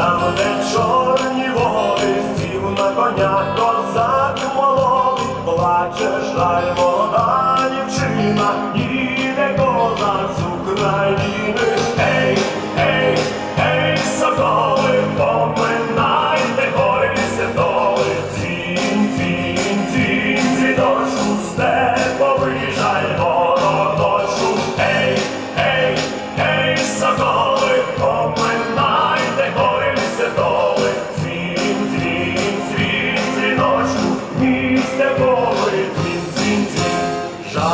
Там, де чорні води, сів на коня, козак молодий, плаче жаль молода дівчина, і не козак з України. the.